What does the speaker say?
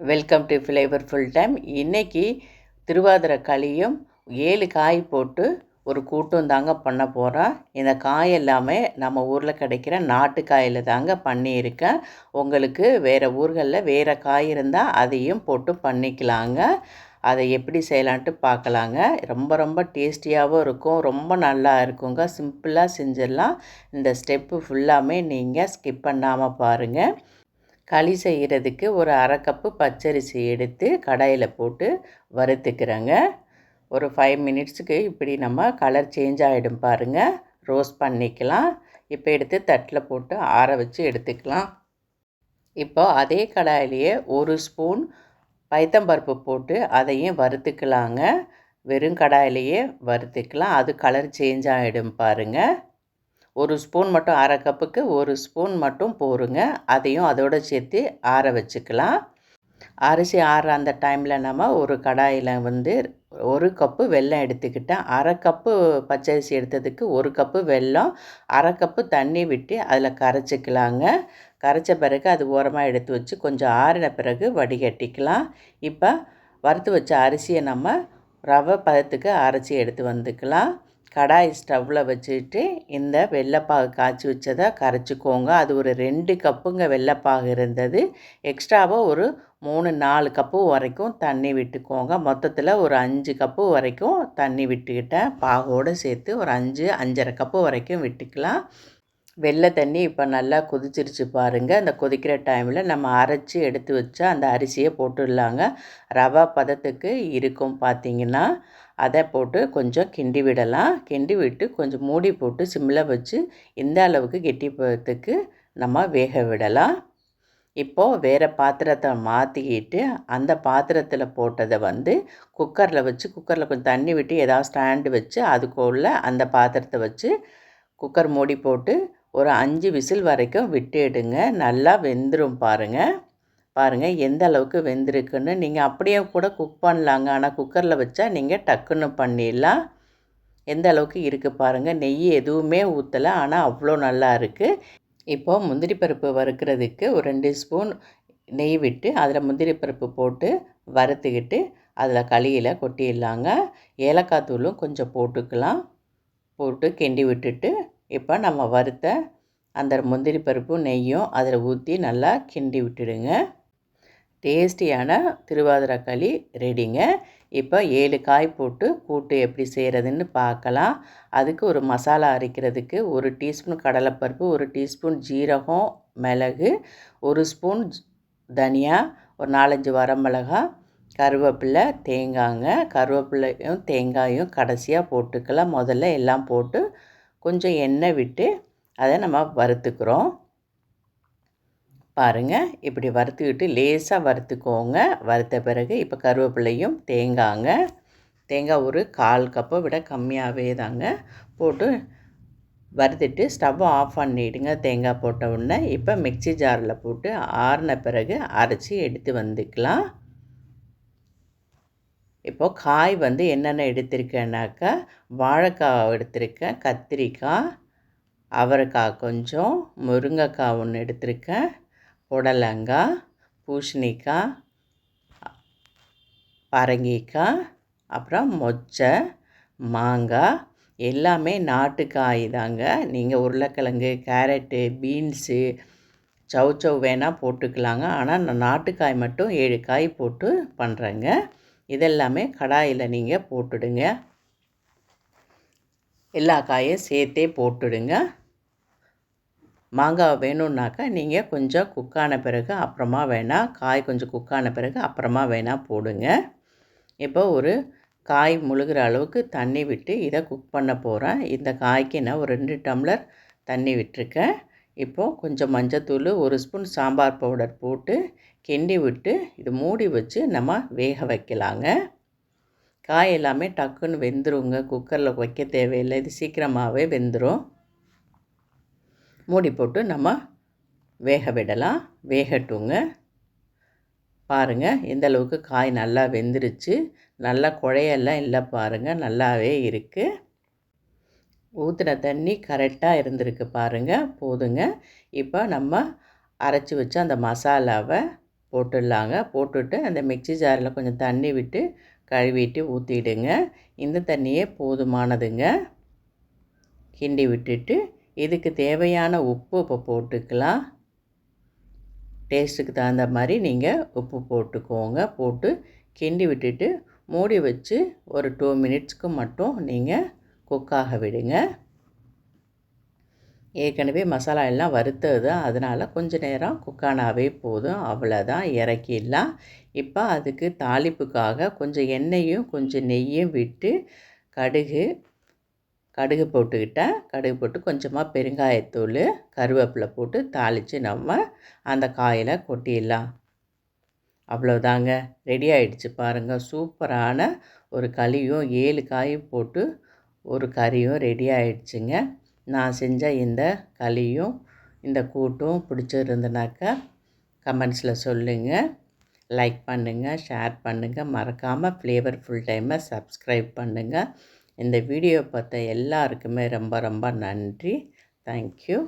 Welcome to flavourful time இன்றைக்கி திருவாதிரை களியும் ஏழு காய் போட்டு ஒரு கூட்டும் தாங்க பண்ண போகிறோம் இந்த காய் எல்லாமே நம்ம ஊரில் கிடைக்கிற நாட்டு காயில் தாங்க பண்ணியிருக்கேன் உங்களுக்கு வேறு ஊர்களில் வேறு காய் இருந்தால் அதையும் போட்டு பண்ணிக்கலாங்க. அதை எப்படி செய்யலான்ட்டு பார்க்கலாங்க. ரொம்ப ரொம்ப டேஸ்டியாகவும் இருக்கும். ரொம்ப நல்லா இருக்குங்க. சிம்பிளாக செஞ்சிடலாம். இந்த ஸ்டெப்பு ஃபுல்லாமே நீங்கள் ஸ்கிப் பண்ணாமல் பாருங்கள் களி செய்கிறதுக்கு ஒரு அரை கப்பு பச்சரிசி எடுத்து கடாயில் போட்டு வறுத்துக்கிறேங்க. ஒரு ஃபைவ் மினிட்ஸுக்கு இப்படி நம்ம கலர் சேஞ்ச் ஆகிடும் பாருங்கள் ரோஸ்ட் பண்ணிக்கலாம். இப்போ எடுத்து தட்டில் போட்டு ஆற வச்சு எடுத்துக்கலாம். இப்போ அதே கடாயிலேயே ஒரு ஸ்பூன் பைத்தம்பருப்பு போட்டு அதையும் வறுத்துக்கலாங்க. வெறும் கடாயிலேயே வறுத்துக்கலாம். அது கலர் சேஞ்ச் ஆகிடும் பாருங்கள் ஒரு ஸ்பூன் மட்டும் அரை கப்புக்கு ஒரு ஸ்பூன் மட்டும் போருங்க அதையும் அதோடு சேர்த்து ஆற வச்சுக்கலாம். அரிசி ஆற அந்த டைமில் நம்ம ஒரு கடாயில் வந்து ஒரு கப்பு வெல்லம் எடுத்துக்கிட்டேன். அரை கப்பு பச்சரிசி எடுத்ததுக்கு ஒரு கப்பு வெல்லம் அரை கப்பு தண்ணி விட்டு அதில் கரைச்சிக்கலாங்க. கரைச்ச பிறகு அது ஓரமாக எடுத்து வச்சு கொஞ்சம் ஆறின பிறகு வடிகட்டிக்கலாம். இப்போ வறுத்து வச்ச அரிசியை நம்ம ரவை பதத்துக்கு அரைச்சி எடுத்து வந்துக்கலாம். கடாய் ஸ்டவ்வில் வச்சுட்டு இந்த வெள்ளைப்பாகு காய்ச்சி வச்சதை கரைச்சிக்கோங்க. அது ஒரு ரெண்டு கப்புங்க வெள்ளைப்பாகு இருந்தது. எக்ஸ்ட்ராவாக ஒரு மூணு நாலு கப்பு வரைக்கும் தண்ணி விட்டுக்கோங்க. மொத்தத்தில் ஒரு அஞ்சு கப்பு வரைக்கும் தண்ணி விட்டுக்கிட்டேன். பாகோடு சேர்த்து ஒரு அஞ்சு அஞ்சரை கப்பு வரைக்கும் விட்டுக்கலாம். வெள்ளை தண்ணி இப்போ நல்லா கொதிச்சிருச்சு பாருங்கள் அந்த கொதிக்கிற டைமில் நம்ம அரைச்சி எடுத்து வச்சா அந்த அரிசியை போட்டுடலாங்க. ரவா பதத்துக்கு இருக்கும் பார்த்திங்கன்னா அதை போட்டு கொஞ்சம் கிண்டி விடலாம். கிண்டி விட்டு கொஞ்சம் மூடி போட்டு சிம்மில் வச்சு இந்த அளவுக்கு கெட்டி பதத்துக்கு நம்ம வேக விடலாம். இப்போது வேறு பாத்திரத்தை மாற்றிக்கிட்டு அந்த பாத்திரத்தில் போட்டதை வந்து குக்கரில் வச்சு குக்கரில் கொஞ்சம் தண்ணி விட்டு ஏதாவது ஸ்டாண்டு வச்சு அதுக்குள்ளே அந்த பாத்திரத்தை வச்சு குக்கர் மூடி போட்டு ஒரு அஞ்சு விசில் வரைக்கும் விட்டுடுங்க. நல்லா வெந்துடும் பாருங்கள் பாருங்கள் எந்த அளவுக்கு வெந்திருக்குன்னு. நீங்கள் அப்படியே கூட குக் பண்ணலாங்க. ஆனால் குக்கரில் வச்சா நீங்கள் டக்குன்னு பண்ணிடலாம். எந்த அளவுக்கு இருக்குது பாருங்கள் நெய் எதுவுமே ஊற்றலை ஆனால் அவ்வளோ நல்லா இருக்குது இப்போது முந்திரி பருப்பு வறுக்கிறதுக்கு ஒரு ரெண்டு ஸ்பூன் நெய் விட்டு அதில் முந்திரி பருப்பு போட்டு வறுத்துக்கிட்டு அதில் களியில் கொட்டிடலாங்க. ஏலக்காய் தூளும் கொஞ்சம் போட்டுக்கலாம். போட்டு கிண்டி விட்டுட்டு இப்போ நம்ம வறுத்த அந்த முந்திரி பருப்பும் நெய்யும் அதில் ஊற்றி நல்லா கிண்டி விட்டுடுங்க. டேஸ்டியான திருவாதிரை களி ரெடிங்க. இப்போ ஏழு காய் போட்டு கூட்டு எப்படி செய்கிறதுன்னு பார்க்கலாம். அதுக்கு ஒரு மசாலா அரைக்கிறதுக்கு ஒரு டீஸ்பூன் கடலைப்பருப்பு ஒரு டீஸ்பூன் ஜீரகம் மிளகு ஒரு ஸ்பூன் தனியா ஒரு நாலஞ்சு வரமிளகா கருவேப்பிலை தேங்காங்க கருவேப்பிலையும் தேங்காயும் கடைசியாக போட்டுக்கலாம். முதல்ல எல்லாம் போட்டு கொஞ்சம் எண்ணெய் விட்டு அதை நம்ம வறுத்துக்கிறோம். பாருங்கள் இப்படி வறுத்துக்கிட்டு லேசாக வறுத்துக்கோங்க. வறுத்த பிறகு இப்போ கருவேப்பிலையும் தேங்காங்க. தேங்காய் ஒரு கால் கப்பை விட கம்மியாகவே தாங்க போட்டு வறுத்துட்டு ஸ்டவ்வை ஆஃப் பண்ணிவிடுங்க தேங்காய் போட்ட உடனே இப்போ மிக்சி ஜாரில் போட்டு ஆறின பிறகு அரைச்சி எடுத்து வந்துக்கலாம். இப்போது காய் வந்து என்னென்ன எடுத்திருக்கேன்னாக்கா வாழைக்காய் எடுத்திருக்கேன் கத்திரிக்காய் அவரைக்காய் கொஞ்சம் முருங்கைக்காய் ஒன்று எடுத்திருக்கேன் புடலங்காய் பூசணிக்காய் பரங்கிக்காய் அப்புறம் மொச்சை மாங்காய் எல்லாமே நாட்டுக்காய் தாங்க. நீங்கள் உருளைக்கிழங்கு கேரட்டு பீன்ஸு சவு சவ் வேணால் போட்டுக்கலாங்க. ஆனால் நான் நாட்டுக்காய் மட்டும் ஏழு காய் போட்டு பண்ணுறேங்க இதெல்லாமே கடாயில் நீங்கள் போட்டுடுங்க. எல்லா காயும் சேர்த்தே போட்டுடுங்க. மாங்காய் வேணும்னாக்கா நீங்கள் கொஞ்சம் குக்கான பிறகு அப்புறமா வேணால் காய் கொஞ்சம் குக்கான பிறகு அப்புறமா வேணால் போடுங்க. இப்போ ஒரு காய் முழுகிற அளவுக்கு தண்ணி விட்டு இதை குக் பண்ண போகிறேன் இந்த காய்க்கு நான் ஒரு ரெண்டு டம்ளர் தண்ணி விட்டுருக்கேன். இப்போது கொஞ்சம் மஞ்சத்தூள் ஒரு ஸ்பூன் சாம்பார் பவுடர் போட்டு கிண்டி விட்டு இது மூடி வச்சு நம்ம வேக வைக்கலாங்க. காய் எல்லாமே டக்குன்னு வெந்துருங்க. குக்கரில் வைக்க தேவையில்லை. இது சீக்கிரமாகவே வெந்துடும் மூடி போட்டு நம்ம வேக விடலாம். வேகட்டுங்க. பாருங்கள் எந்த அளவுக்கு காய் நல்லா வெந்துருச்சு. நல்லா குழையெல்லாம் இல்லை பாருங்கள் நல்லாவே இருக்குது ஊற்றின தண்ணி கரெக்டாக இருந்திருக்கு பாருங்கள் போதுங்க. இப்போ நம்ம அரைச்சி வச்ச அந்த மசாலாவை போட்டுடலாங்க. போட்டுட்டு அந்த மிக்சி ஜாரில் கொஞ்சம் தண்ணி விட்டு கழுவிட்டு ஊற்றிடுங்க இந்த தண்ணியே போதுமானதுங்க. கிண்டி விட்டுட்டு இதுக்கு தேவையான உப்பு இப்போ போட்டுக்கலாம். டேஸ்ட்டுக்கு தகுந்த மாதிரி நீங்கள் உப்பு போட்டுக்கோங்க. போட்டு கிண்டி விட்டுட்டு மூடி வச்சு ஒரு டூ மினிட்ஸ்க்கு மட்டும் நீங்கள் குக்காக விடுங்க. ஏற்கனவே மசாலா எல்லாம் வறுத்தது. அதனால் கொஞ்சம் நேரம் குக்கானாவே போதும். அவ்வளோதான் இறக்கிடலாம். இப்போ அதுக்கு தாளிப்புக்காக கொஞ்சம் எண்ணெயும் கொஞ்சம் நெய்யும் விட்டு கடுகு கடுகு போட்டுக்கிட்டேன். கடுகு போட்டு கொஞ்சமாக பெருங்காயத்தூள் கருவேப்பிலை போட்டு தாளித்து நம்ம அந்த காயில் கொட்டிடலாம். அவ்வளோதாங்க ரெடி ஆகிடுச்சு பாருங்கள் சூப்பரான ஒரு களியும் ஏழு காயும் போட்டு ஒரு கறியும் ரெடி ஆகிடுச்சுங்க நான் செஞ்ச இந்த களியும் இந்த கூட்டும் பிடிச்சிருந்தனாக்கா கமெண்ட்ஸில் சொல்லுங்கள் லைக் பண்ணுங்கள் ஷேர் பண்ணுங்கள் மறக்காமல் ஃப்ளேவர் ஃபுல் டைமை சப்ஸ்கிரைப் பண்ணுங்கள் இந்த வீடியோ பார்த்த எல்லாருக்குமே ரொம்ப ரொம்ப நன்றி. தேங்க்யூ